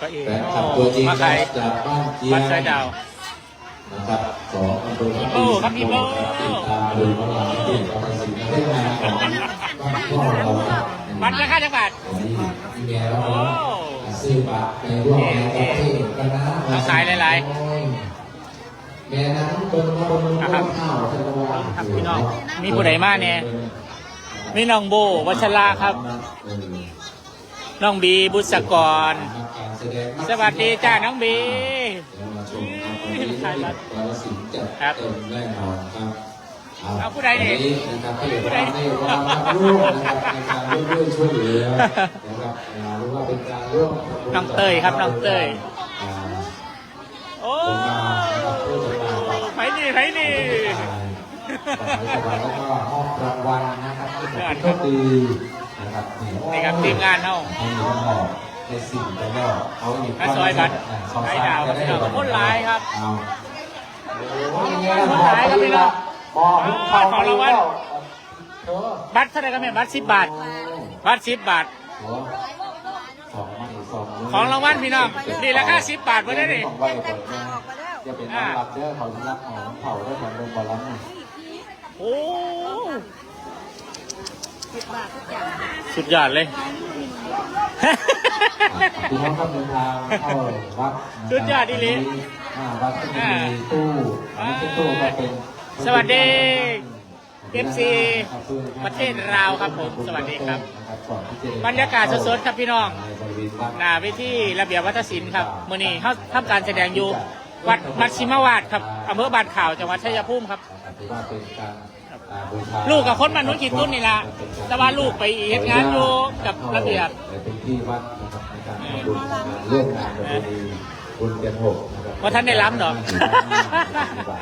พระเอกแฟนคลับตัวจริงมาครัขายบจากบ้านเจียบังตรสายดาว นะครับของอำเภอพี่โบ้ครับพี่โบ้ ติดตามดูของเราที่เกาฬสินธุ์ได้มาของบ้านพ่อเราครับบัตรราคาจังบาท วันนี้พี่แม่เราโอ้ซื้อบัตรในร่วมในประเทศกันนะเอาขายหลายแม่นั้นเป็นมาบนอะครับข้าวจังหวัดครับพี่น้องมีผู้ใดมาเนี่ยมีน้องโบวัชราครับเออน้องบีบุษกรการแส ดงสวัสดีจ้าน้องบีเดี๋ยวมาชมครับวันนี้กาฬสินธุ์จัดครับเต็มแน่นอนครับเอาผู้ใดเนี่ยวันะครับที่เราได้มาร่วมนะครับในการร่วมด้วยช่วยเหลือนะครับอ่าหรือว่าเป็นการร่วมทำบุญน้องเต้ยครับน้องเต้ยอ่าโอ้ผมมานะครับเพื่อจะมาแบบไผนี่ไผนี่สบายแล้วก็มอบรางวัลนะครับให้กับผู้โชคดีนะครับนี่ครับทีมงานเฮาให้หนูหอบ ในสิ่งไปแล้วเอาอีกมาซอยกันสายดาวครับพี่น้องคนหลายครับเอาคนหลายครับพี่น้องบอกเข้าของรางวัลเออบัตรเท่าไหร่กันแม่บัตรสิบบาท บัตรสิบบาทสองไม่สองของรางวัลพี่น้องนี่ราคาสิบบาทไว้ได้ดิสองใบก่อนนะจะเป็นน้ำรับเด้อเขาจะรับของเผาได้ของโรงพยาบาลนี่โอ้สุดยอดเลย พี่น้องครับเดินทางเข้าวัดสุดยอดอีหลีอ่าวัดก็จะมีตู้อันนี้เป็นตู้ก็เป็น สวัสดี FC ประเทศลาวครับผมสวัสดีครับ บรรยากาศสดๆครับพี่น้องหน้าเวทีระเบียบวัฒนศิลป์ครับมื่อนี้เขาทำการแสดงอยู่วัดมัชชิมวาดครับอำเภอบ้านข่าวจังหวัดชัยภูมิครับถือว่าเป็นการอ่าบูชาลูกกับคนมนุษย์ขีดตุ้นนี่ละแต่ว่าลูกไปเฮ็ดงานอยู่กับระเบียบเป็น ที่วัดนะครับในการทำบุญร่วมงานประเพณีบุญเดือนหกนะครับว่าท่านได้ล้ำเหรอ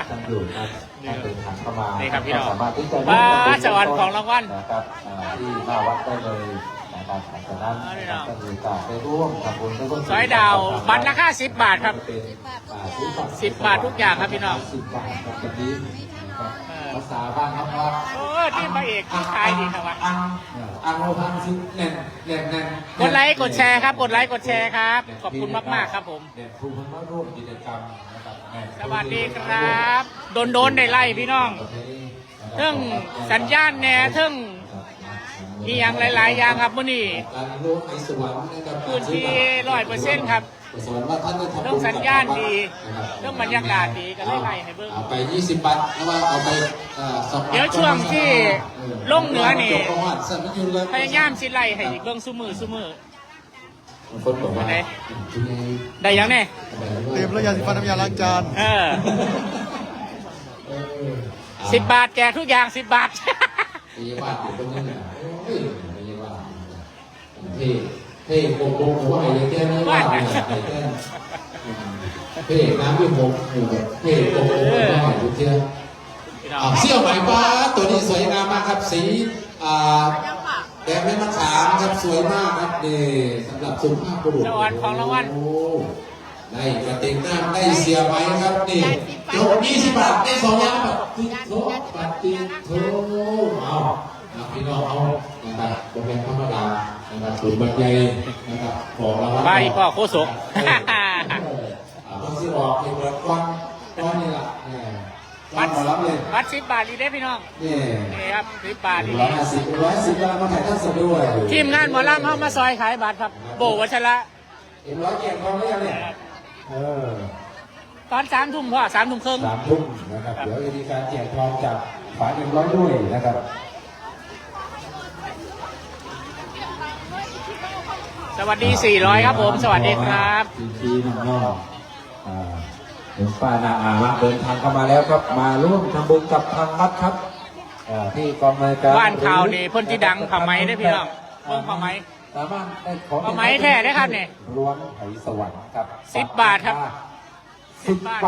ท่านอยู่ครับท่านเดินทางเข้ามานี่ครับพี่น้องสามารถที่จะว้าสวรรค์ของรางวัลนะครับอ่าที่หน้าวัดได้เลยนะครับหลังจากนั้นเอาพี่น้องก็มีการไปร่วมทำบุญไปร่วมซอยดาวบัตรราคา10บาทครับเป็นอ่าซื้อบัตร10บาททุกอย่างครับพี่น้องสิบบาทครับแบบนี้นะครับเออ ภาษาบ้านครับว่าโอ้ที่พระเอกที่ขายดีครับวะอังอังโลพันสิแน่นแน่นแน่นกดไลค์กดแชร์ครับ กดไลค์กดแชร์ครับ ขอบคุณมากๆครับผมเด่นภูมิมาร่วมกิจกรรมนะครับแน่นสวัสดีครับ โดนโดนๆได้ไล่พี่น้องเทิงสัญญาณแหน่เทิง มีอย่างหลาย ๆ อย่างครับมื่อนี้การร่วมในสวรรค์นะครับพื้นที่100%ครับสวรรค์ว่าท่านได้ทำบุญเรื่องสัญญาณดีนะครับเรื่องบรรยากาศดีก็เลยไล่ให้เบิ่งเอาไป 20บาทแล้วว่าเอาไปอ่าสองเดี๋ยวช่วงที่ลงเหนือนี่จบประวัติสันนิษฐานเลยพยายามสิไล่ให้เบิ่งซุมือซุมือบางคนบอกว่าไหนคุณยายได้ยังแน่เตรียมแล้วยาสีฟันน้ำยาล้างจานเออเออสิบบาทแจกทุกอย่างสิบบาทพยาบาลอยู่ตรงนั้นน่ะโอ้ยพยาบาลเท่เท่โกโก้หัวไอ้เลยแก้ไม่ว่าเนี่ยไอ้แก้เท่น้ำที่ผมอยู่แบบเท่โกโก้หัวไอ้ทุกเที่ยพี่น้องอ่าเสี่ยวไหมป้าตัวนี้สวยงามมากครับสีอ่าแดงไม่มะขามครับสวยมากครับนี่สำหรับสุภาพบุรุษสวรรค์ของรางวัลโอ้ได้กระติกน้ำได้เสียไหมครับนี่โยกยี่สิบบาทได้สองอย่างแบบติดโถปฏิโถเอาเอาพี่น้องเอานะครับโปรแกรมธรรมดา นะครับศูนย์บรรยายนะครับของรางวัลไปพ่อโคศกเออเอาต้องสิออกเป็นแบบก้อนก้อนนี่แหละเนี่ยก้อนมอรับเลยวัดสิบบาทดีได้อพี่น้องนี่ครับสิบบาทดีร้อยสิบร้อยห้าสิบกำลังมาถ่ายท่านสดด้วยทีมงานหมอลำเข้ามาซอยขายบัตรครับ โบวัชระเอ็มร้อยเกียงทองหรือยังเนี่ยเออตอนสามทุ่มพ่อสามทุ่มครึ่งสามทุ่มนะครับ เดี๋ยวจะมีการแจกทองจากฝาหนึ่งร้อยด้วยนะครับ สวัสดีสี่ร้อยครับผม สวัสดีครับทีทีน้องน้องป้านาอาเดินทางเข้ามาแล้วครับ มาร่วมทำบุญกับทางวัดครับที่กองรายการบ้านข่าวนี่เพ่นที่ดังผ้าไหมได้พี่น้องเบิ่งผ้าไหมสามารถได้ของเอาไหมแท้ได้ครับเนี่ยล้วนไหสวรรค์ครับสิบบาทครับสิบบาท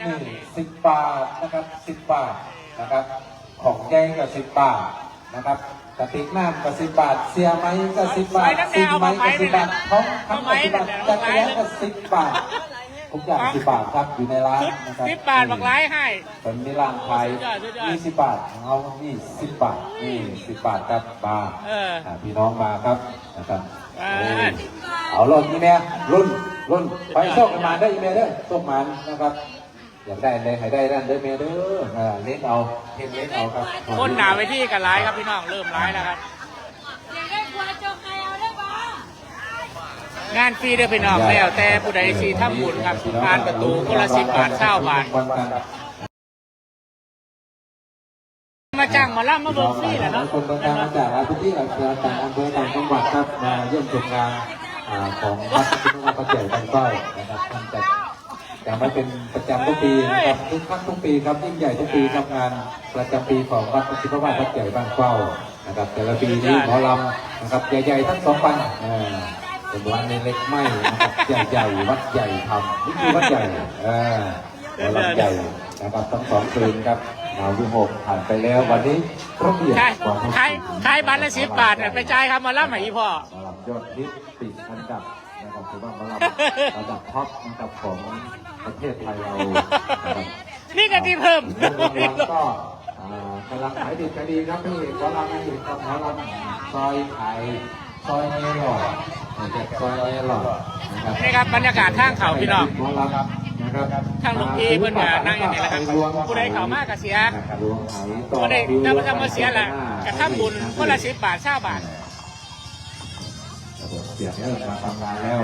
นี่สิบบาทนะครับสิบบาทนะครับของแดงก็สิบบาท นะครับกระติกน้ำก็สิบบาท เสียไหมก็สิบบาทสิบไหมก็สิบบาทท้องคำก็สิบบาทจักรยานก็สิบบาททุกอย่างสิบบาทครับอยู่ในร้านชุดนะครับสิบบาทบักไร้ให้เป็นนิรันดร์ไทยสุดยอดสุดยอดยี่สิบบาทของเรานี่สิบบาทนี่สิบบาทครับบาทเอออ่าพี่น้องมาครับนะครับบาทโอ้เอารุ่นนี้เนี่ยรุ่นรุ่นไปโชคกันมาได้อีเมลเด้อโชคมันนะครับ อยากได้เลยให้ได้นั่นเด้อเมลเด้ออ่าเน้นเอาเน้นเน้นเอาครับคนหนาไปที่กันร้ายครับพี่น้องเริ่มร้ายแล้วครับ อยากได้กลัวเจ้าใครเอาได้บ่งานฟรีเด้อพี่น้องแล้วแต่ผู้ใดสีทำบุญครับผ่านประตูคนละสิบบาทเช้าบาทมาจ้างหมาล่ำมาเบิ่งฟรีแหละเนาะคนเดินทางมาจากหลายพื้นที่หลายจังหวัดต่างอำเภอต่างจังหวัดครับมาเยี่ยมชมงานอ่าของวัดพุทธวัดพระเจ้าบางก้อยนะครับท่านจัด แต่ไว้เป็นประจำทุกปีนะครับทุกครั้งทุกปีครับยิ่งใหญ่ทุกปีครับงานประจำปีของวัดพุทธวัดพระเจ้าบางเฝ้านะครับ แต่ละปีนี้หมอลำนะครับใหญ่ๆทั้งสองปันอ่าเป็นวันเล็กๆไม่นะครับใหญ่ๆวัดใหญ่ทำนี่คือวัดใหญ่อ่าหมอลำใหญ่นะครับทั้งสองคืนครับ หนาวยุหกผ่านไปแล้ววันนี้ครบเดียขายกว่าทุกขายปีขายบัตรละสิบบาทน่ะไปจ่ายครับหมาล่ำให้อีพ่อหมอลำยอดฮิตติดอันดับนะครับถือว่าหมอลำระดับท็อปนะครับของประเทศไทยเรานะครับ นี่ก็ที่เพิ่ม เรื่องรางวัลก็อ่ากำลังขายดีขายดีครับพี่หมอลำไม่หยุดครับหมอลำซอยไข่ซอยเมลอดนะครับซอยเมลอดนะครับนี่ครับบรรยากาศทางเขาพี่น้องหมอลำ นะครับทางหลวงพี่เพิ่นก็นั่งอย่างนี้แหละครับผู้ใดเข้ามากก็เสียรวมไข่ต่อผู้ใดคิวถ้าประจำมาเสียแหละกระทำบุญคนละสิบบาทเช้าบาทระบบเสียงเริ่มมาทำงานแล้ว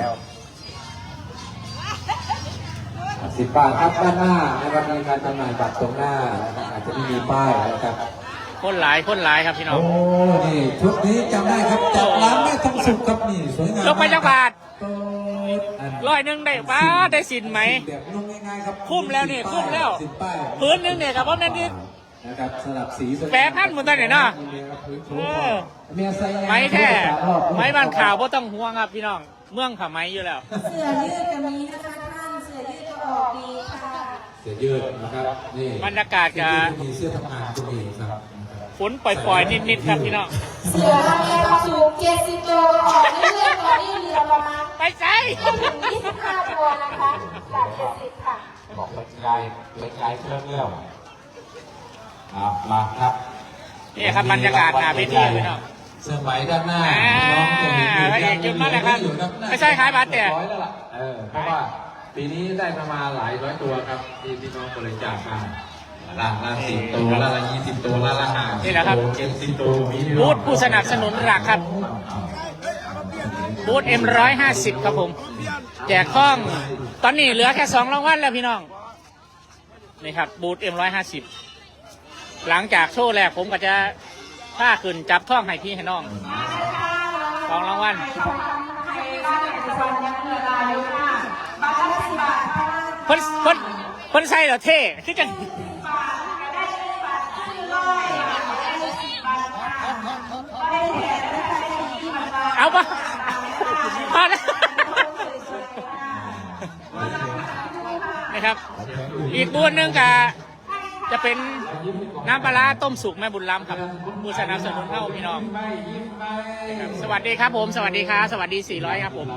สิบบาทครับด้านหน้านะครับมีการจำหน่ายบัตรตรงหน้านะครับอาจจะไม่มีป้ายนะครับคนหลายคนหลายครับพี่น้อง โอ้ นี่ชุดนี้จำได้ครับจากร้านแม่ทองสุกครับนี่สวยงามยกไปจักบาทเปิดอัน ร้อยหนึ่งได้ป้าได้สินไหม แบบนุ่งง่ายๆครับคุ้มแล้วนี่คุ้มแล้ว สิบป้ายพื้นหนึงเนี่ยครับว่าแม่นที่ นะครับสลับสีสวยแปรพันหมดเลยเนี่ยเนาะ เออเมียใส่ยางไม้แท้สามรอบไม้บ้านข่าวบ่ต้องห่วงครับพี่น้อง เมืองขาไม้อยู่แล้ว เสื้อยืดก็มีนะคะท่านเสื้อยืดก็ออกดีค่ะ เสื้อยืดนะครับนี่บรรยากาศจะมีเสื้อทำงานก็มีครับ ฝนปล่อยๆ นิดๆ ครับพี่น้อง เสื้อราคาสูง70ตัวออกเรื่อยๆตอนนี้เหลือประมาณไปใจไม่ถึง25ตัวนะคะจาก70ค่ะบอกไปไกลไปไกลเครื่องเรื่องเอามาครับนี่ครับบรรยากาศหน้าเวทีพี่น้องเสื้อไหมด้านหน้าอ่าน้องจะเห็นอยู่พระเอกหยุดมาแล้วครับอยู่ด้านหน้ไม่ใช่ขายบัตรเนี่ยร้อยแล้วล่ะเออเพราะว่าปีนี้ได้ประมาณหลายร้อยตัวครับที่พี่น้องบริจาคมา ละละสิบตัวละละยี่สิบตัวละละห้านี่แหละครับ เจ็ดสิบตัวมีบูธผู้สนับสนุนหลักครับ บูธ M150 ครับผม แจกข้อง ตอนนี้เหลือแค่สองรางวัลแล้วพี่น้อง นี่ครับ บูธ M150 หลังจากโชว์แรกผมก็จะผ้าขึ้นจับท่องให้พี่ให้น้องสองรางวัลเพิ่นเพิ่นเพิ่นใส่แล้วเท่คือจังเอา ปะพอแล้วนะครับ อีกบูธหนึงก็จะเป็นน้ำปลาร้าต้มสุกแม่บุญล้ำครับผู้สนับสนุนเข้าพี่น้องครับสวัสดีครับผม สวัสดีครับสวัสดี 400 ครับผม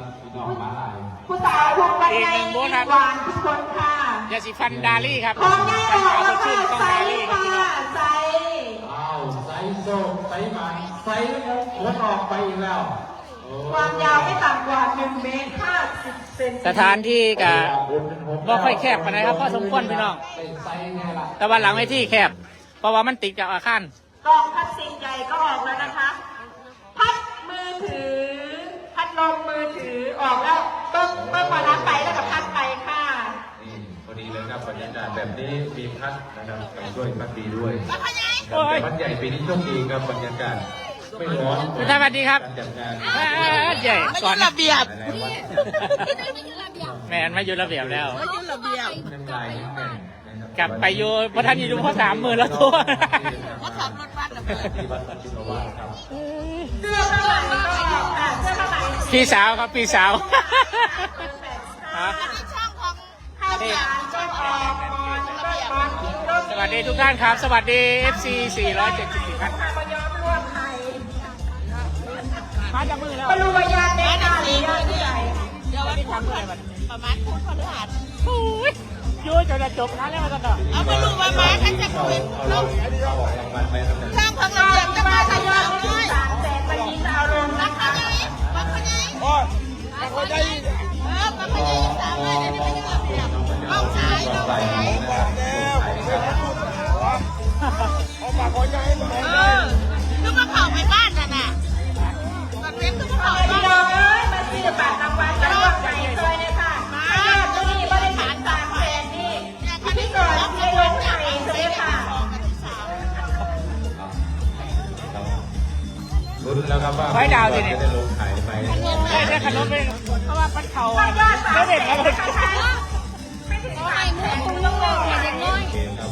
ผู้สาวทุกวันอีกในหนึ่งบูธครับหวานทุกคนค่ะยาสีฟันดาลี่ครับพร้อมแน่นขาวอนสดชื่นต้องใส่ดาลี่ครับพี่น้องใส่อ้าวไซส์โซไซส์หมาไซส์หัวออกไปอีกแล้วโอ้ ความยาวไม่ต่ำกว่า1เมตร50เซนสถานที่ก็บ่ค่อยแคบปานใดครับพอสมควรพี่น้องเป็นไซส์ไงล่ะแต่ว่าหลังไว้ที่แคบ เพราะว่ามันติดกับอาคารกล่องพัดสิ่งใหญ่ก็ออกแล้วนะคะ พัดมือถือ พัดลมมือถือออกแล้วเบิ้งเบิ้งมารับไปแล้วก็พัดไปค่ะนี่พอดีเลยครับบรรยากาศแบบนี้มีพัดนะครับไปด้วยพัดดีด้วยโอ้ยพัดใหญ่ปีนี้โชคดีครับบรรยากาศ ไม่ร้อนสวัสดีครับการจัดงานอ่าใหญ่ก่อนระเบียบหลายๆวันแมนมาอยู่ระเบียบแล้ว ไม่ยืนระเบียบน้ำลายนิดหนึ่งนะครับกลับไปอยู่พระท่านอยู่เพราะสามหมื่นแล้วตัว เขาขับรถบัสระเบียบที่วัดสันติภาวะครับเสื้อผ้าไหนก็ออกค่ะเสื้อผ้าไหนพี่สาวครับพี่สาวฮะที่ช่องของข้าวสารก็ออกมอนก็มอนทิ้งรถสวัสดีทุกท่านครับ สวัสดี FC 474ท่านมายอมร่วมไทย มาจากมือแล้วปรุยาเด็กค่ะหรือยาผู้ใหญ่เดี๋ยววันพุธประมาณพุธพฤหัสโอ้ยยูจนจะจบนะแล้วมาต่อเอามาดูมามาท่านจะคุยลงเอาออกรางวัลไปครับช่องงระเบียบจะมาทยอยที่ด้วยสามแสนวันนี้จะเอาลงาว้ดาวสิเนี่ยจะได้ลงขายไปได้ได้ขนมไปเพราะว่าพันเขาอะแล้วเด็กแล้วมันเขาให้มือคุณลูกเลยเด็กน้อยเกมครับ